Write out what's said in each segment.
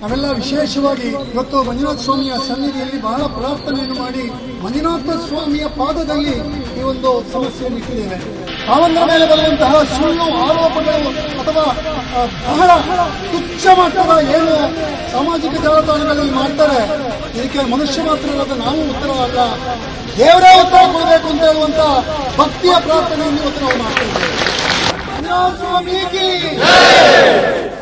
ನಾವೆಲ್ಲ ವಿಶೇಷವಾಗಿ ಇವತ್ತು ಮಂಜುನಾಥ ಸ್ವಾಮಿಯ ಸನ್ನಿಧಿಯಲ್ಲಿ ಬಹಳ ಪ್ರಾರ್ಥನೆಯನ್ನು ಮಾಡಿ ಮಂಜುನಾಥ ಸ್ವಾಮಿಯ ಪಾದದಲ್ಲಿ ಈ ಒಂದು ಸಮಸ್ಯೆಯನ್ನು ಇಟ್ಟಿದ್ದೇವೆ. ಅವನ ಮೇಲೆ ಬರುವಂತಹ ಸುಳ್ಳು ಆರೋಪಗಳು ಅಥವಾ ಬಹಳ ತುಚ್ಛ ಮಟ್ಟದ ಏನು ಸಾಮಾಜಿಕ ಜಾಲತಾಣಗಳಲ್ಲಿ ಮಾಡ್ತಾರೆ. ಇದಕ್ಕೆ ಮನುಷ್ಯ ಮಾತ್ರ ಇರೋದು ನಾವು ಉತ್ತರ ಅಲ್ಲ ದೇವರೇ ಉತ್ತರ ಕೊಡಬೇಕು ಅಂತ ಹೇಳುವಂತ ಭಕ್ತಿಯ ಪ್ರಾರ್ಥನೆಯನ್ನು ಇವತ್ತು ನಾವು ಮಾಡ್ತಾ ಇದ್ದೇವೆ. ಮಂಜುನಾಥ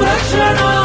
ಸಂರಕ್ಷಣಾ